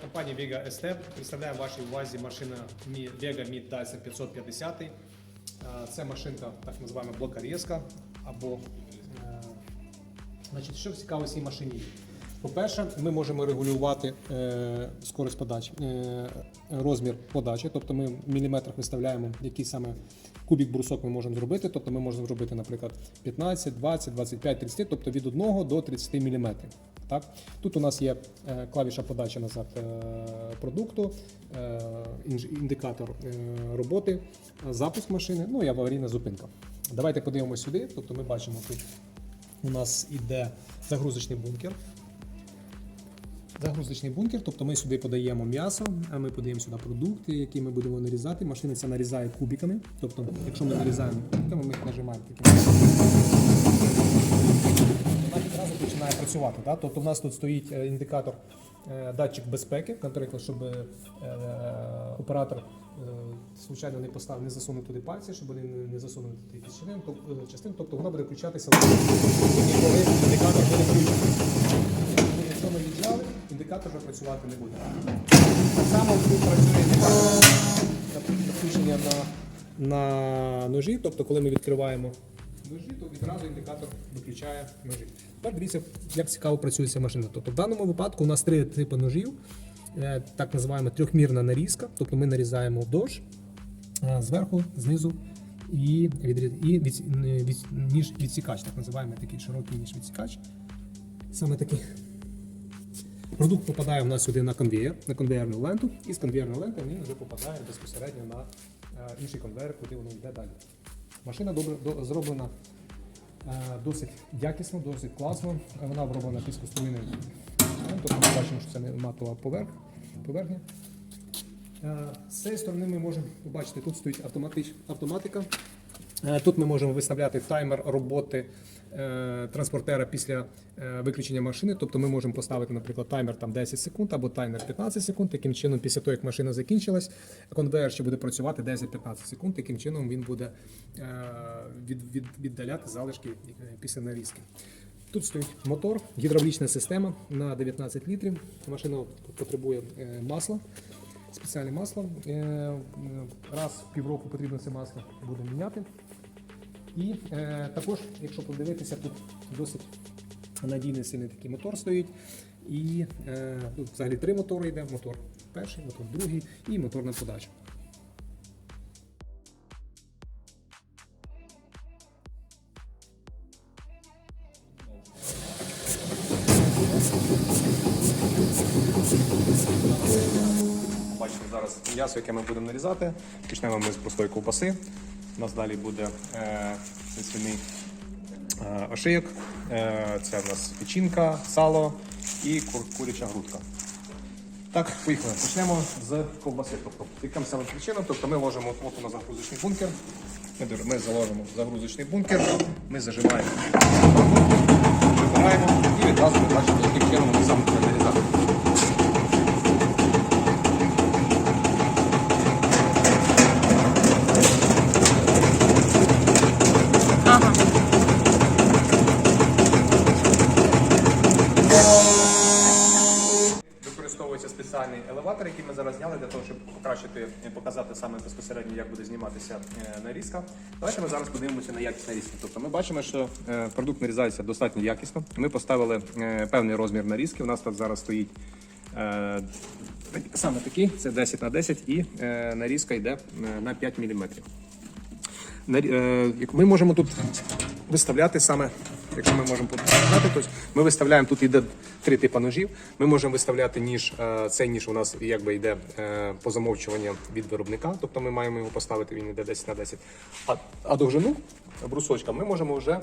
Компанія Vega ST представляє вашій увазі машина Vega Mid Dyson 550. Е, Це машинка, так називаємо блокарізка або значить, що цікаво в цій машині. По-перше, ми можемо регулювати е, скорість подачі, е, розмір подачі, тобто ми в міліметрах виставляємо, який саме кубік брусок ми можемо зробити. Тобто ми можемо зробити, наприклад, 15, 20, 25, 30, тобто від 1 до 30 мм. Так? Тут у нас є е, клавіша подачі назад е, продукту, е, індикатор е, роботи, запуск машини, ну і аварійна зупинка. Давайте подивимося сюди. Тобто ми бачимо тут у нас іде загрузочний бункер. Загрузочний бункер, тобто ми сюди подаємо м'ясо, а ми подаємо сюди продукти, які ми будемо нарізати. Машина це нарізає кубиками. Тобто, якщо ми нарізаємо кубиками, ми їх нажимаємо таким. Вона відразу починає працювати. Да? Тобто, у нас тут стоїть е, індикатор е, датчик безпеки, наприклад, щоб е, оператор случайно не поставив, не засунув туди пальці, щоб вони не- засунули туди частин, тобто, е, частин, тобто вона буде включатися коли індикатор буде включений. Якщо ми віджали, індикатор вже працювати не буде. Так само тут працює включення на, на ножі, тобто коли ми відкриваємо ножі, то відразу індикатор виключає ножі. Тепер дивіться, як цікаво працює ця машина. Тобто в даному випадку у нас три типи ножів, Е, так називаємо трьохмірна нарізка, тобто ми нарізаємо вдовж, е, зверху, знизу і, відріз... і від... від... ніж відсікач, так називаємо такий широкий ніж відсікач. Саме такий Продукт попадає в нас сюди на конвеєр, на конвеєрну ленту, і з конвеєрної ленти він вже попадає безпосередньо на е, інший конвеєр, куди воно йде далі. Машина добре до- зроблена е, досить якісно, досить класно. Е, Вона оброблена піскоструйним. Тобто ми бачимо, що це не матова поверх, поверхня. Е, З цієї сторони ми можемо побачити, тут стоїть автоматич, автоматика. Е, Тут ми можемо виставляти таймер роботи е, транспортера після виключення машини. Тобто ми можемо поставити, наприклад, таймер там 10 секунд або таймер 15 секунд. Таким чином, після того, як машина закінчилась, конвейер ще буде працювати 10-15 секунд. Таким чином він буде від, від, віддаляти залишки після нарізки. Тут стоїть мотор, гідравлічна система на 19 літрів. Машина потребує е, масла спеціальне масло. Е, е, Раз в півроку потрібно це масло буде міняти. І також, якщо подивитися, тут досить надійний сильний такий мотор стоїть. І тут взагалі три мотори йде: мотор перший, мотор другий і моторна подача. Бачите м'ясо, яке ми будемо нарізати. Почнемо ми з простої ковбаси. У нас далі буде е, це е, ошийок, е, це у нас печінка, сало і кур, куряча грудка. Так, поїхали. Почнемо з ковбаси. Тобто, яким саме причинам, тобто ми ложимо от у загрузочний бункер. Ми, ми заложимо в загрузочний бункер, ми зажимаємо, вибираємо і відразу ми бачимо, яким чином ми саме щоб покращити, е, показати саме безпосередньо, як буде зніматися е, нарізка. Давайте ми зараз подивимося на якість нарізки. Тобто ми бачимо, що е, продукт нарізається достатньо якісно. Ми поставили певний розмір нарізки. У нас тут зараз стоїть саме такий, це 10 на 10 і нарізка йде на 5 мм. Ми можемо тут виставляти саме, якщо ми можемо показати, ми виставляємо тут іде три типи ножів. Ми можемо виставляти ніж. е, Цей ніж у нас якби йде е, по замовчуванню від виробника, тобто ми маємо його поставити, він йде 10 на 10. А, а довжину брусочка ми можемо вже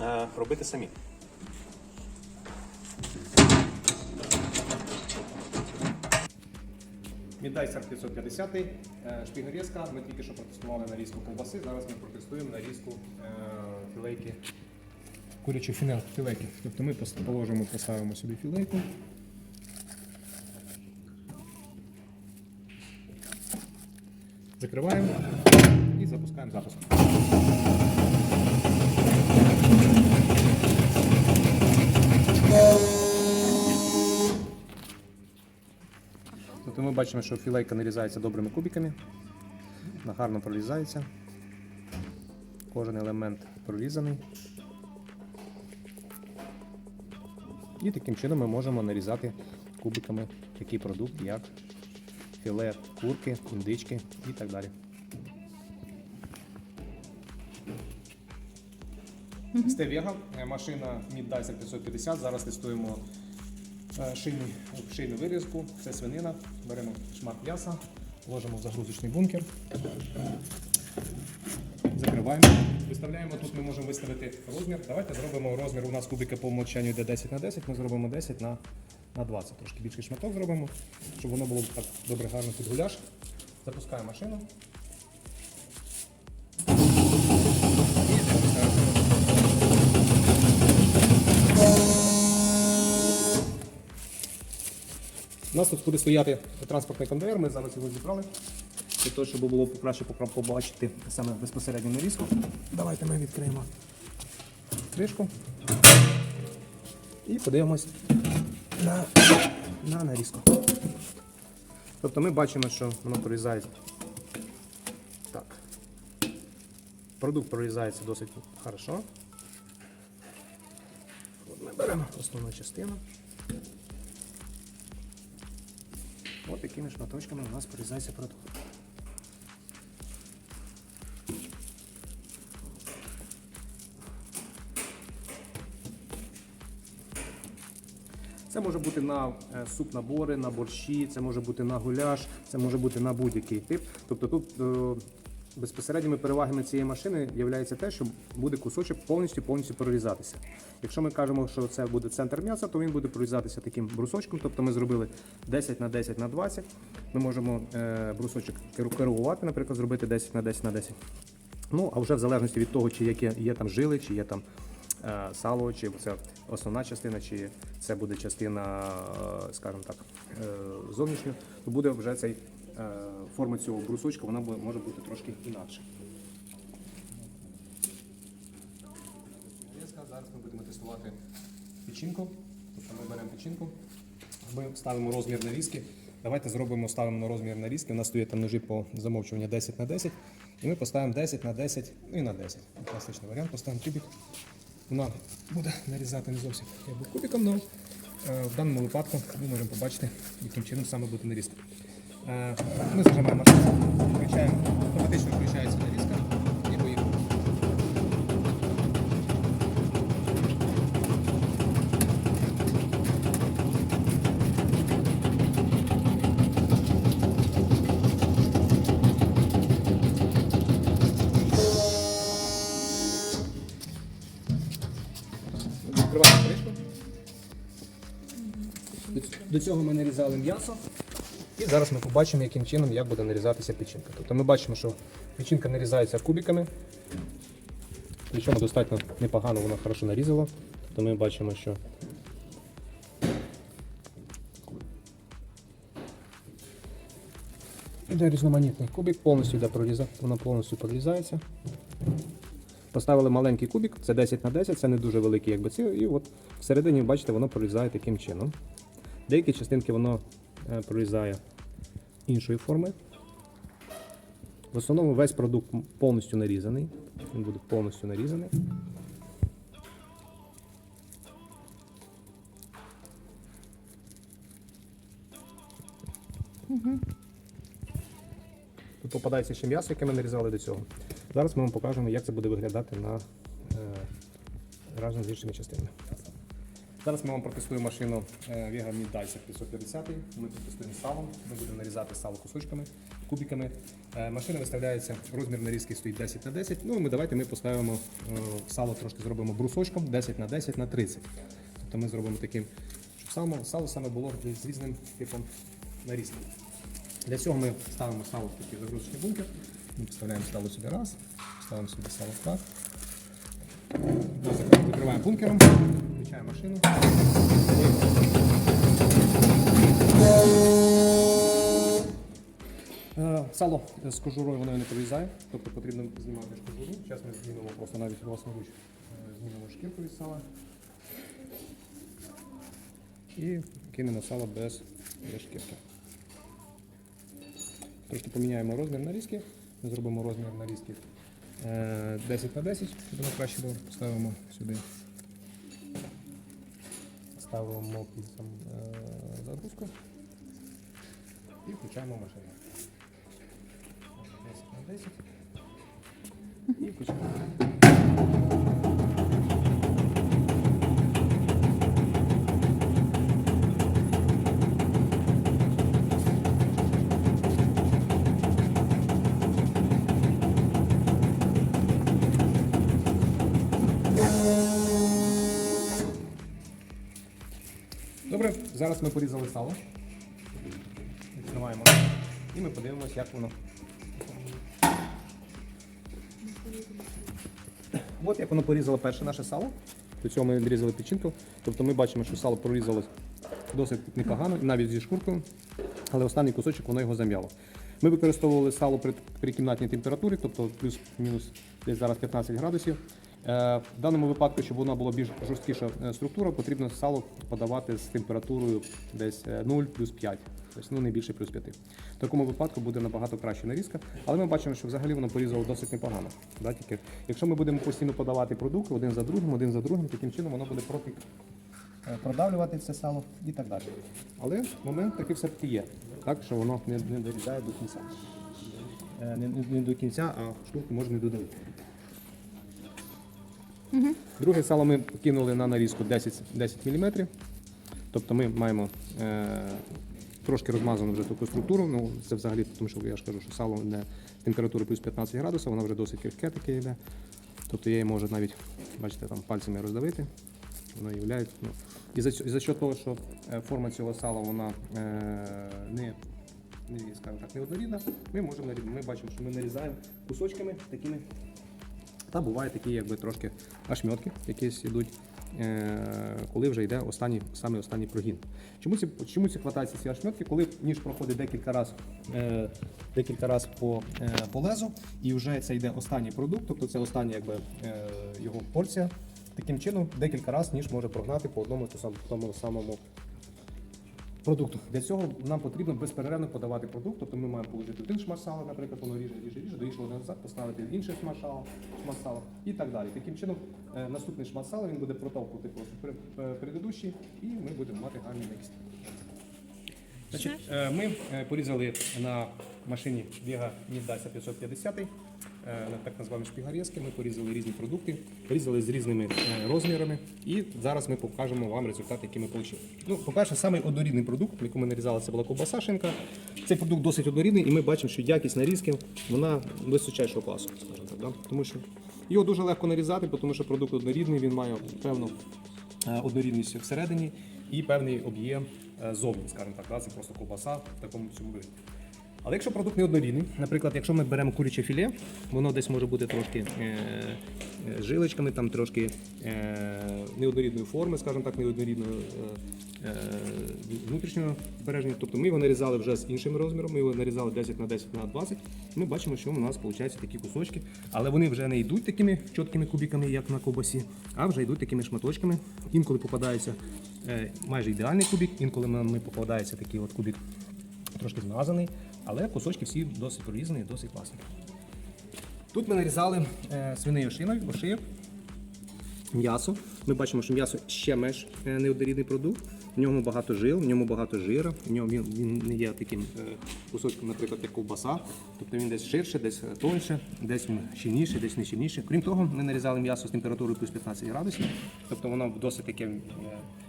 е, робити самі. Мідайсер 550, е, шпігорізка. Ми тільки що протестували нарізку ковбаси. Зараз ми протестуємо нарізку е, філейки курячі філе- філейки. Тобто ми положимо, поставимо сюди філейку. Закриваємо і запускаємо запуск. Тобто ми бачимо, що філейка нарізається добрими кубиками, гарно прорізається. Кожен елемент прорізаний. І таким чином ми можемо нарізати кубиками такий продукт, як філе курки, індички і так далі. Стевєга, е, машина Middicer 550. Зараз тестуємо е, шийну вирізку. Це свинина. Беремо шмат м'яса, ложимо в загрузочний бункер. Закриваємо. Виставляємо тут, ми можемо виставити розмір. Давайте зробимо розмір. У нас кубики по умовчанню йде 10 на 10, ми зробимо 10 на, на 20. Трошки більший шматок зробимо, щоб воно було так добре гарно під гуляш. Запускаємо машину. У нас тут буде стояти транспортний конвейер, ми зараз його зібрали. Для того, щоб було краще побачити саме безпосередньо нарізку. Давайте ми відкриємо кришку і подивимось на, на нарізку. Тобто ми бачимо, що воно прорізається. Так. Продукт прорізається досить хорошо. От ми беремо основну частину. Ось такими шматочками у нас прорізається продукт. Це може бути на е, суп набори, на борщі, це може бути на гуляш, це може бути на будь-який тип. Тобто тут е, безпосередніми перевагами цієї машини є те, що буде кусочок повністю повністю прорізатися. Якщо ми кажемо, що це буде центр м'яса, то він буде прорізатися таким брусочком. Тобто ми зробили 10 на 10 на 20. Ми можемо е, брусочок керувати, наприклад, зробити 10 на 10 на 10. Ну, а вже в залежності від того, чи яке є там жили, чи є там сало, чи це основна частина, чи це буде частина, е, скажімо так, е, зовнішня, то буде вже цей е, форма цього брусочка, вона може бути трошки інакша. Зараз ми будемо тестувати печінку. Тобто ми беремо печінку, ми ставимо розмір нарізки. Давайте зробимо, ставимо на розмір нарізки. У нас стоять там ножі по замовчуванню 10 на 10. І ми поставимо 10 на 10, ну і на 10. Класичний варіант, поставимо кубик. Вона буде нарізати не зовсім якби кубиком, але е, в даному випадку ми можемо побачити, яким чином саме буде нарізка. Е, Ми зажимаємо включаємо, автоматично включається нарізка До- цього ми нарізали м'ясо. І зараз ми побачимо, яким чином як буде нарізатися печінка. Тобто ми бачимо, що печінка нарізається кубиками. Причому достатньо непогано вона хорошо нарізала. Тобто ми бачимо, що Іде різноманітний кубик, повністю йде проріза, вона повністю прорізається. Поставили маленький кубик, це 10 на 10, це не дуже великий, якби ці, і от всередині, бачите, воно прорізає таким чином. Деякі частинки воно е, прорізає іншої форми. В основному весь продукт повністю нарізаний. Він буде повністю нарізаний. Тут попадається ще м'ясо, яке ми нарізали до цього. Зараз ми вам покажемо, як це буде виглядати на, е, разом з іншими частинами. Зараз ми вам протестуємо машину е, Vega Middicer 550. Ми протестуємо сало. Ми будемо нарізати сало кусочками, кубиками. Е, Машина виставляється, розмір нарізки стоїть 10 на 10. Ну і ми давайте ми поставимо е, сало трошки зробимо брусочком 10 на 10 на 30. Тобто ми зробимо таким, щоб сало, сало саме було з різним типом нарізки. Для цього ми ставимо сало в такий загрузочний бункер. Ми поставляємо сало сюди раз, ставимо сюди сало так. Закриваємо бункером, включаємо машину. Е, Сало з кожурою воно не прорізає, тобто потрібно знімати кожуру. Зараз ми змінимо просто навіть власноруч е, змінимо шкірку від сала. І кинемо сало без, без шкірки. Трошки поміняємо розмір нарізки. Зробимо розмір нарізки е, 10 на 10, щоб воно краще було. Ставимо сюди. Ставимо сам, е, загрузку і включаємо машину. 10 на 10. І включаємо. Зараз ми порізали сало. Відкриваємо і ми подивимося, як воно. От як воно порізало перше наше сало. До цього ми відрізали печінку. Тобто ми бачимо, що сало прорізалось досить непогано, навіть зі шкуркою, але останній кусочок воно його зам'яло. Ми використовували сало при, при кімнатній температурі, тобто плюс-мінус десь зараз 15 градусів. Е, в даному випадку, щоб воно було більш жорсткіша е, структура, потрібно сало подавати з температурою десь е, 0 плюс 5, тобто ну, не більше плюс 5. В такому випадку буде набагато краща нарізка, але ми бачимо, що взагалі воно порізало досить непогано. Да, тільки, якщо ми будемо постійно подавати продукти один за другим, один за другим, таким чином воно буде проти е, продавлювати це сало і так далі. Але момент такий все-таки є, так, що воно не, не дорізає до кінця. Е, Не, не, не до кінця, а шкурку можна не додавити. Друге сало ми кинули на нарізку 10, 10 мм. Тобто ми маємо е, трошки розмазану вже таку структуру. Ну, це взагалі, тому що я ж кажу, що сало не температури плюс 15 градусів, воно вже досить крихке таке йде. Тобто я її можу навіть, бачите, там пальцями роздавити. Воно являє. Ну. І за, і за що того, що е, форма цього сала вона е, не, не, скажімо так, неоднорідна, ми можемо ми бачимо, що ми нарізаємо кусочками такими та бувають такі, якби трошки ошметки, якісь йдуть, е, коли вже йде останній, саме останній прогін. Чому ці, чому ці хватаються ці ошметки? Коли ніж проходить декілька разів е, декілька раз по, е, по лезу, і вже це йде останній продукт, тобто це остання якби, його порція. Таким чином, декілька разів ніж може прогнати по одному тому самому продукту. Для цього нам потрібно безперервно подавати продукт. Тобто ми маємо положити один шмат сала, наприклад, воно ріже, ріже, ріже, до іншого назад, поставити інший шмат сала, шмат сала і так далі. Таким чином, е, наступний шмат сала він буде протовкувати просто пер- е, предыдущий, і ми будемо мати гарний мікс. Е, ми порізали на машині Vega Нідася 550, е, на так називаємо шпігарезки. Ми порізали різні продукти, порізали з різними е, розмірами. І зараз ми покажемо вам результат, який ми отримали. Ну, по-перше, самий однорідний продукт, який ми нарізали, це була ковбаса шинка. Цей продукт досить однорідний, і ми бачимо, що якість нарізки вона височайшого класу, скажімо так. Да? Тому що його дуже легко нарізати, тому що продукт однорідний, він має певну е, однорідність всередині і певний об'єм е, зовні, скажімо так, да, це просто ковбаса в такому цьому вигляді. Але якщо продукт не однорідний, наприклад, якщо ми беремо куряче філе, воно десь може бути трошки е, е, жилочками, там трошки е, неоднорідної форми, скажімо так, неоднорідної е, е, внутрішнього збереження. Тобто ми його нарізали вже з іншим розміром, ми його нарізали 10 на 10 на 20. Ми бачимо, що у нас виходять такі кусочки, але вони вже не йдуть такими чіткими кубиками, як на ковбасі, а вже йдуть такими шматочками. Інколи попадається е, майже ідеальний кубик, інколи нам попадається такий от кубик трошки змазаний, але кусочки всі досить прорізані, досить класні. Тут ми нарізали е, свиней ошинок, ошийок, м'ясо. Ми бачимо, що м'ясо ще менш е, неоднорідний продукт. В ньому багато жил, в ньому багато жира, в ньому він, він не є таким е, кусочком, наприклад, як ковбаса. Тобто він десь ширше, десь тоньше, десь щільніше, десь не щільніше. Крім того, ми нарізали м'ясо з температурою плюс 15 градусів, тобто воно досить таке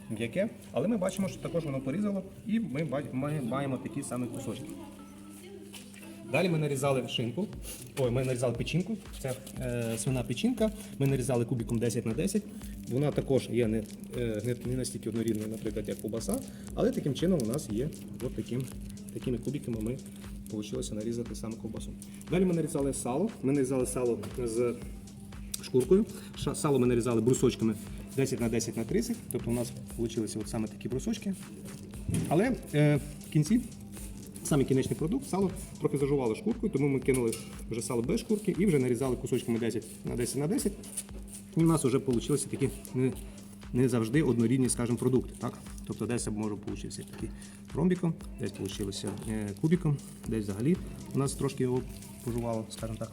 м'яке. Але ми бачимо, що також воно порізало, і ми маємо такі самі кусочки. Далі ми нарізали шинку. Ой, ми нарізали печінку. Це е, свина печінка. Ми нарізали кубиком 10 на 10. Вона також є не, е, не, настільки однорідною, наприклад, як ковбаса, але таким чином у нас є от таким, такими кубиками ми вийшло нарізати саме ковбасу. Далі ми нарізали сало. Ми нарізали сало з шкуркою. Сало ми нарізали брусочками 10 на 10 на 30. Тобто у нас вийшли саме такі брусочки. Але е, в кінці саме кінечний продукт, сало трохи зажувало шкуркою, тому ми кинули вже сало без шкурки і вже нарізали кусочками 10 на 10 на 10. І у нас вже вийшли такі не, не завжди однорідні, скажімо, продукти. Так? Тобто десь може получився такий ромбіком, десь вийшло кубіком, десь взагалі у нас трошки його пожувало, скажімо так.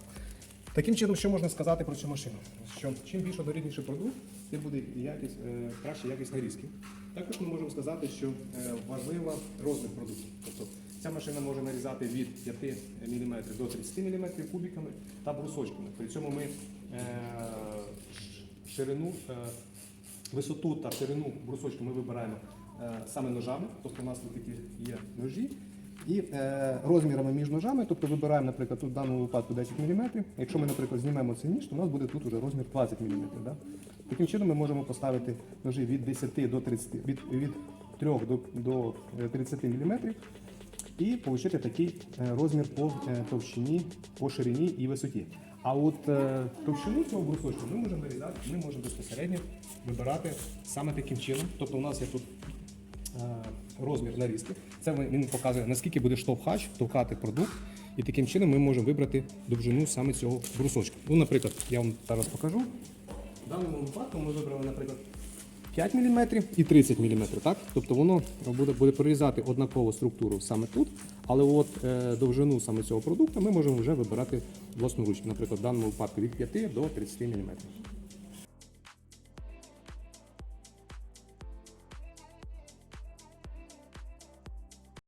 Таким чином, що можна сказати про цю машину? Що чим більш однорідніший продукт, тим буде якість, е, краща якість нарізки. Також ми можемо сказати, що е, важлива розмір продукту. Тобто ця машина може нарізати від 5 мм до 30 мм кубиками та брусочками. При цьому ми е, ширину, е, висоту та ширину брусочку ми вибираємо е, саме ножами, тобто у нас тут такі є ножі. І е, розмірами між ножами, тобто вибираємо, наприклад, тут в даному випадку 10 мм. Якщо ми, наприклад, знімемо цей ніж, то у нас буде тут уже розмір 20 мм. Да? Таким чином ми можемо поставити ножі від 10 до 30, від, від 3 до, до е, 30 мм і отримати такий е, розмір по е, товщині, по ширині і висоті. А от е, товщину цього брусочку ми можемо вирізати, ми можемо безпосередньо вибирати саме таким чином. Тобто у нас є тут розмір нарізки. Це він показує, наскільки буде штовхач товкати продукт. І таким чином ми можемо вибрати довжину саме цього брусочка. Ну, наприклад, я вам зараз покажу. В даному випадку ми вибрали, наприклад, 5 мм і 30 мм. Так? Тобто воно буде, буде прорізати однакову структуру саме тут, але от е, довжину саме цього продукту ми можемо вже вибирати власноруч, наприклад, в даному випадку від 5 до 30 мм.